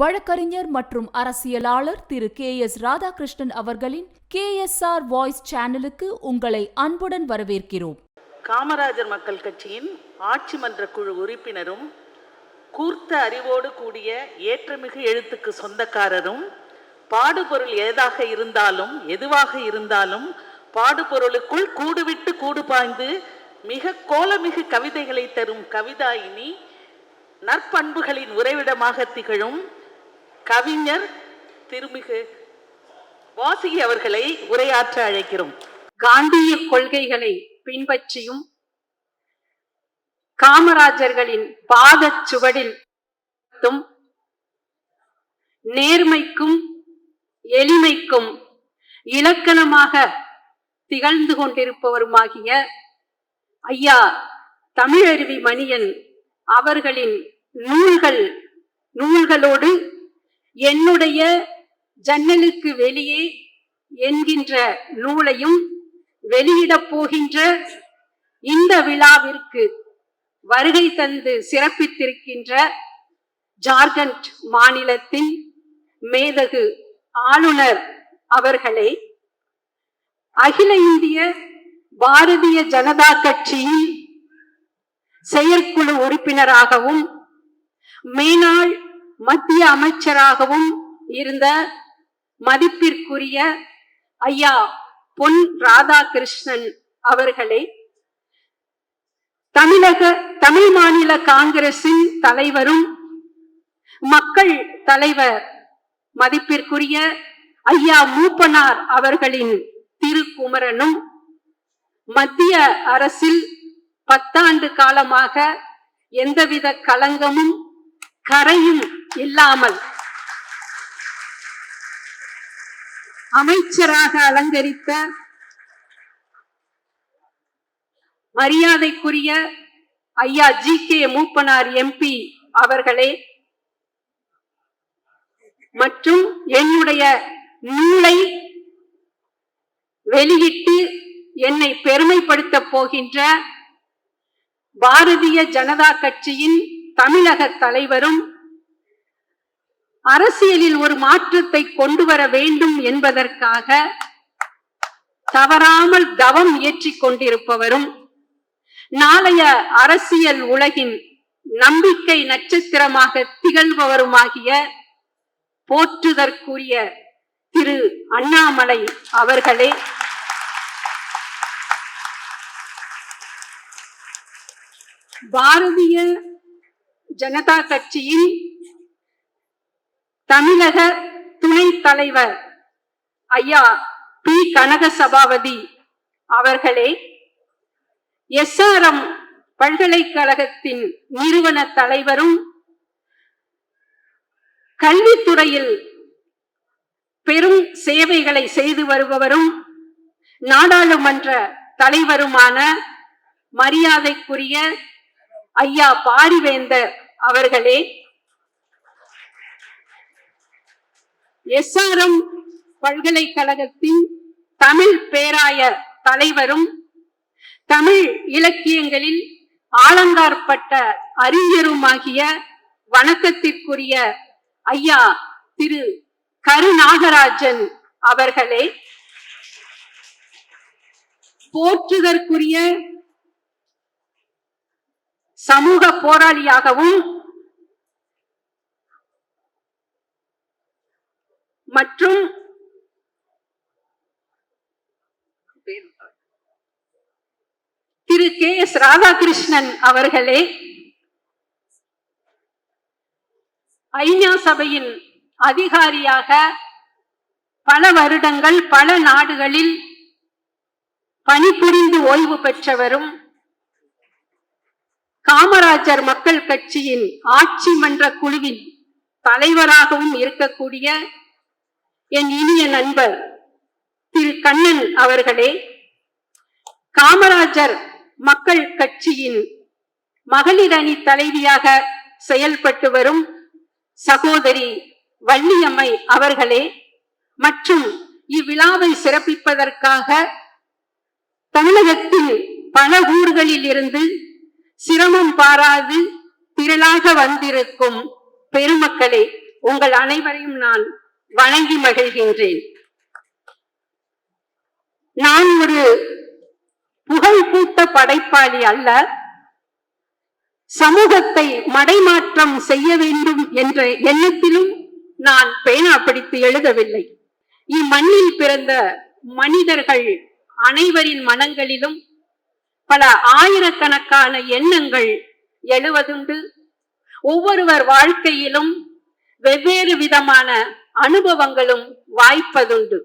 வழக்கறிஞர் மற்றும் அரசியலாளர் திரு கே எஸ் ராதாகிருஷ்ணன் அவர்களின் கே எஸ் ஆர் வாய்ஸ் சேனலுக்கு உங்களை அன்புடன் வரவேற்கிறோம். காமராஜர் மக்கள் கட்சியின் ஆட்சி மன்ற குழு உறுப்பினரும் கூர்த்த அறிவோடு கூடிய ஏற்றமிகு எழுத்துக்கு சொந்தக்காரரும் பாடுபொருள் ஏதாக இருந்தாலும் எதுவாக இருந்தாலும் பாடுபொருளுக்குள் கூடுவிட்டு கூடு பாய்ந்து மிக கோலமிகு கவிதைகளை தரும் கவிதாயினி நற்பண்புகளின் உறைவிடமாக திகழும் கவிஞர் திருமிகு வாசுகி அவர்களை உரையாற்ற அழைக்கிறோம். காந்திய கொள்கைகளை பின்பற்றியும் காமராஜர்களின் பாதச் சுவடில் நேர்மைக்கும் எளிமைக்கும் இலக்கணமாக திகழ்ந்து கொண்டிருப்பவருமாகிய ஐயா தமிழருவி மணியன் அவர்களின் நூல்கள் நூல்களோடு என்னுடைய ஜன்னலுக்கு வெளியே என்கின்ற நூலையும் வெளியிடப் போகின்ற இந்த விழாவிற்கு வருகை தந்து சிறப்பித்திருக்கின்ற ஜார்க்கண்ட் மாநிலத்தின் மேதகு ஆளுநர் அவர்களே அகில இந்திய பாரதிய ஜனதா கட்சியின் செயற்குழு உறுப்பினராகவும் மேனாள் மத்திய அமைச்சராகவும் இருந்த மதிப்பிற்குரிய ஐயா பொன் ராதாகிருஷ்ணன் அவர்களே தமிழக தமிழ் மாநில காங்கிரசின் தலைவரும் மக்கள் தலைவர் மதிப்பிற்குரிய ஐயா மூப்பனார் அவர்களின் திருக்குமரனும் மத்திய அரசில் பத்தாண்டு காலமாக எந்தவித களங்கமும் கரையும் இல்லாமல். அமைச்சராக அலங்கரித்த மரியாதைக்குரிய ஐயா ஜி கே மூப்பனார் எம்பி அவர்களே மற்றும் என்னுடைய நூலை வெளியிட்டு என்னை பெருமைப்படுத்த போகின்ற பாரதிய ஜனதா கட்சியின் தமிழக தலைவரும் அரசியலில் ஒரு மாற்றத்தை கொண்டு வர வேண்டும் என்பதற்காக தவறாமல் தவம் இயற்றிக் கொண்டிருப்பவரும் நாளைய அரசியல் உலகின் நம்பிக்கை நட்சத்திரமாக திகழ்பவருமாகிய போற்றுதற்குரிய திரு அண்ணாமலை அவர்களே பாரதிய ஜனதா கட்சியின் தமிழக துணை தலைவர் ஐயா பி. கனக சபாபதி அவர்களே எஸ்ஆர்எம் பல்கலைக்கழகத்தின் நிறுவன தலைவரும் கல்வித்துறையில் பெரும் சேவைகளை செய்து வருபவரும் நாடாளுமன்ற தலைவருமான மரியாதைக்குரிய ஐயா பாரிவேந்தர் அவர்களே எஸ்ஆர்எம் பல்கலைக்கழகத்தின் தமிழ் பேராய தலைவரும் தமிழ் இலக்கியங்களில் ஆலங்கார்பட்ட அறிஞருமாகிய வணக்கத்திற்குரிய ஐயா திரு கருநாகராஜன் அவர்களே போற்றுதற்குரிய சமூக போராளியாகவும் மற்றும் திரு கே எஸ் ராதாகிருஷ்ணன் அவர்களே ஐநா சபையின் அதிகாரியாக பல வருடங்கள் பல நாடுகளில் பணிபுரிந்து ஓய்வு பெற்றவரும் காமராஜர் மக்கள் கட்சியின் ஆட்சி மன்ற குழுவின் தலைவராகவும் இருக்கக்கூடிய என் இனிய நண்பர் திரு கண்ணன் அவர்களே காமராஜர் மக்கள் கட்சியின் மகளிர் அணி தலைவியாக செயல்பட்டு வரும் சகோதரி வள்ளியம்மை அவர்களே மற்றும் இவ்விழாவை சிறப்பிப்பதற்காக தமிழகத்தில் பல ஊர்களில் இருந்து சிரமம் பாராது திரளாக வந்திருக்கும் பெருமக்களே உங்கள் அனைவரையும் நான் வணங்கி மகிழ்கின்றேன். நான் ஒரு புகழ்பூட்ட படைப்பாளி அல்ல. சமூகத்தை மடைமாற்றம் செய்ய வேண்டும் என்ற எண்ணத்திலும் நான் பேனா பிடித்து எழுதவில்லை. இம்மண்ணில் பிறந்த மனிதர்கள் அனைவரின் மனங்களிலும் பல ஆயிரக்கணக்கான எண்ணங்கள் எழுவதுண்டு. ஒவ்வொருவர் வாழ்க்கையிலும் வெவ்வேறு விதமான அனுபவங்களும் வாய்ப்பதுண்டு.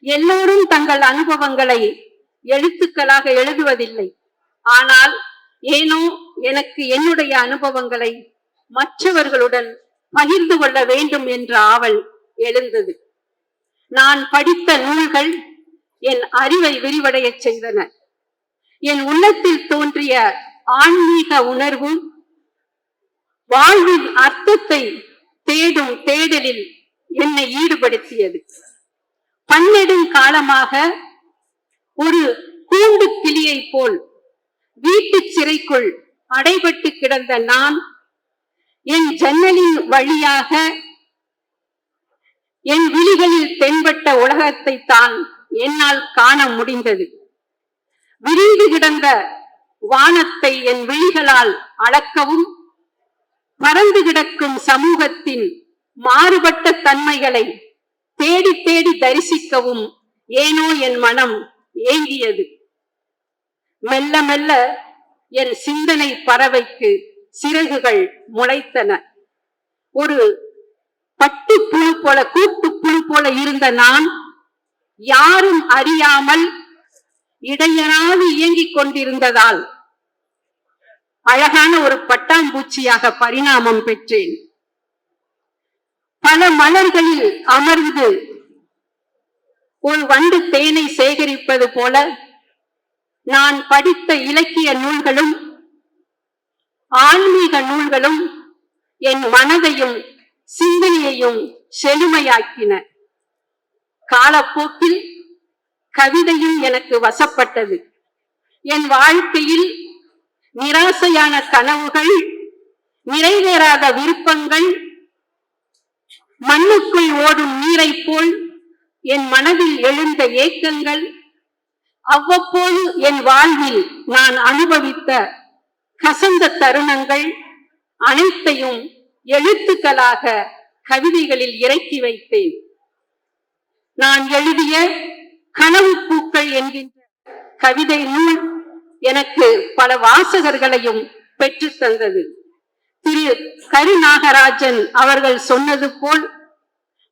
எல்லோரும் தங்கள் அனுபவங்களை எழுத்துக்களாக எழுதுவதில்லை. ஆனால் ஏனோ எனக்கு என்னுடைய அனுபவங்களை மற்றவர்களுடன் பகிர்ந்து கொள்ள வேண்டும் என்ற ஆவல் எழுந்தது. நான் படித்த நூல்கள் என் அறிவை விரிவடையச் செய்தன. என் உள்ளத்தில் தோன்றிய ஆன்மீக உணர்வும் வாழ்வின் அர்த்தத்தை தேடும் தேடலில் என்னை ஈடுபடுத்தியது. பன்னெடும் காலமாக ஒரு கூண்டு கிளியை போல் வீட்டு சிறைக்குள் அடைபட்டு கிடந்த நான் என் ஜன்னலின் வழியாக என் விழிகளில் தென்பட்ட உலகத்தை தான் என்னால் காண முடிந்தது. விரிந்து கிடந்த வானத்தை என் விழிகளால் அளக்கவும் பறந்து கிடக்கும் சமூகத்தின் மாறுபட்ட தன்மைகளை தேடி தேடி தரிசிக்கவும் ஏனோ என் மனம் ஏங்கியது. மெல்ல மெல்ல என் சிந்தனை பறவைக்கு சிறகுகள் முளைத்தன. ஒரு பட்டு புழு போல கூட்டு புழு போல இருந்த நான் யாரும் அறியாமல் இடையராது இயங்கிக் கொண்டிருந்ததால் அழகான ஒரு பட்டாம்பூச்சியாக பரிணாமம் பெற்றேன். பல மலர்களில் அமர்ந்து ஒரு வண்டு தேனை சேகரிப்பது போல நான் படித்த இலக்கிய நூல்களும் ஆன்மீக நூல்களும் என் மனதையும் சிந்தனையையும் செழுமையாக்கின. காலப்போக்கில் கவிதையும் எனக்கு வசப்பட்டது. என் வாழ்க்கையில் நிராசையான கனவுகள் நிறைவேறாத விருப்பங்கள் மண்ணுக்குள் ஓடும் நீரைப் போல் என் மனதில் எழுந்த ஏக்கங்கள் அவ்வப்போது என் வாழ்வில் நான் அனுபவித்த கசந்த தருணங்கள் அனைத்தையும் எழுத்துக்களாக கவிதைகளில் இறக்கி வைத்தேன். நான் எழுதிய கனவு பூக்கள் என்கின்ற கவிதை நூல் எனக்கு பல வாசகர்களையும் பெற்று தந்தது. திரு கருநாகராஜன் அவர்கள் சொன்னது போல்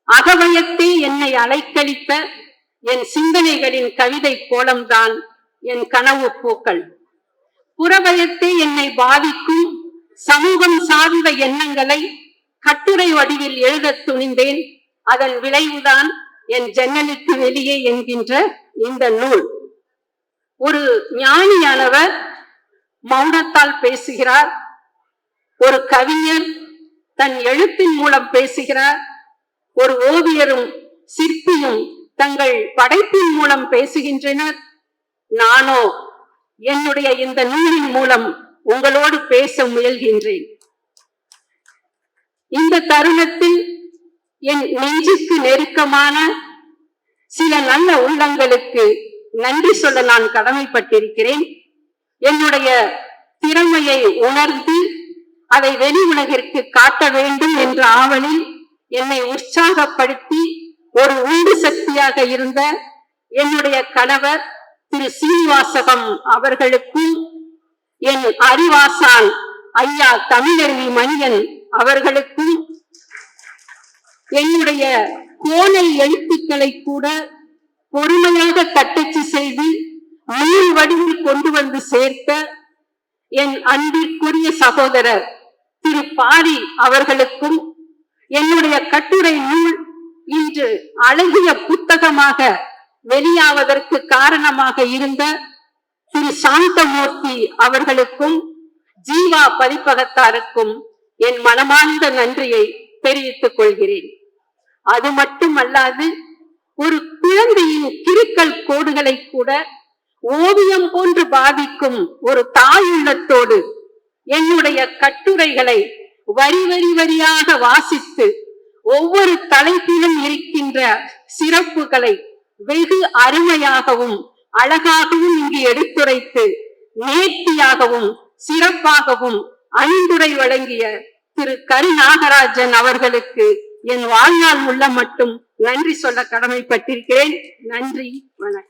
அகவயத்தை என்னை அலைக்கழித்த என் சிந்தனைகளின் கவிதை கோலம்தான் என் கனவு பூக்கள். புறவயத்தை என்னை பாதிக்கும் சமூகம் சார்ந்த எண்ணங்களை கட்டுரை வடிவில் எழுதத் துணிந்தேன். அதன் விளைவுதான் என் ஜன்னலுக்கு வெளியே என்கின்ற இந்த நூல். ஒரு ஞானியானவர் மௌனத்தால் பேசுகிறார். ஒரு கவிஞர் தன் எழுத்தின் மூலம் பேசுகிறார் ஒரு ஓவியரும் சிற்பியும் தங்கள் படைப்பின் மூலம் பேசுகின்றனர். நானோ என்னுடைய இந்த நூலின் மூலம் உங்களோடு பேச முயல்கின்றேன். இந்த தருணத்தில் என் நெஞ்சுக்கு நெருக்கமான சில நல்ல உள்ளங்களுக்கு நன்றி சொல்ல நான் கடமைப்பட்டிருக்கிறேன். என்னுடைய திறமையை உணர்ந்து அதை வெளி உலகிற்கு காட்ட வேண்டும் என்ற ஆவலில் என்னை உற்சாகப்படுத்தி ஒரு உந்து சக்தியாக இருந்த என்னுடைய கணவர் திரு சீனிவாசகம் அவர்களுக்கும் என் அறிவாசான் ஐயா தமிழருவி மணியன் அவர்களுக்கும் என்னுடைய கோலை எழுத்துக்களை கூட பொறுமையாக தட்டச்சு செய்து நூல் வடிவில் கொண்டு வந்து சேர்த்த என் அன்பிற்குரிய சகோதரர் திரு பாரி அவர்களுக்கும் என்னுடைய கட்டுரை நூல் இன்று அழகிய புத்தகமாக வெளியாவதற்கு காரணமாக இருந்த திரு சாந்தமூர்த்தி அவர்களுக்கும் ஜீவா பதிப்பகத்தாருக்கும் என் மனமார்ந்த நன்றியை தெரிவித்துக் கொள்கிறேன். அது மட்டுமல்லாது ஒரு குழந்தையின் கிருக்கல் கோடுகளை கூட ஓவியம் போன்று பாதிக்கும் ஒரு தாயுள்ளத்தோடு என்னுடைய கட்டுரைகளை வரி வரி வரியாக வாசித்து ஒவ்வொரு தலைப்பிலும் இருக்கின்ற சிறப்புகளை வெகு அருமையாகவும் அழகாகவும் இங்கு எடுத்துரைத்து நேர்த்தியாகவும் சிறப்பாகவும் அணிந்துரை வழங்கிய திரு கருநாகராஜன் அவர்களுக்கு என் வாழ்நாள் உள்ள மட்டும் நன்றி சொல்ல கடமைப்பட்டிருக்கிறேன். நன்றி வணக்கம்.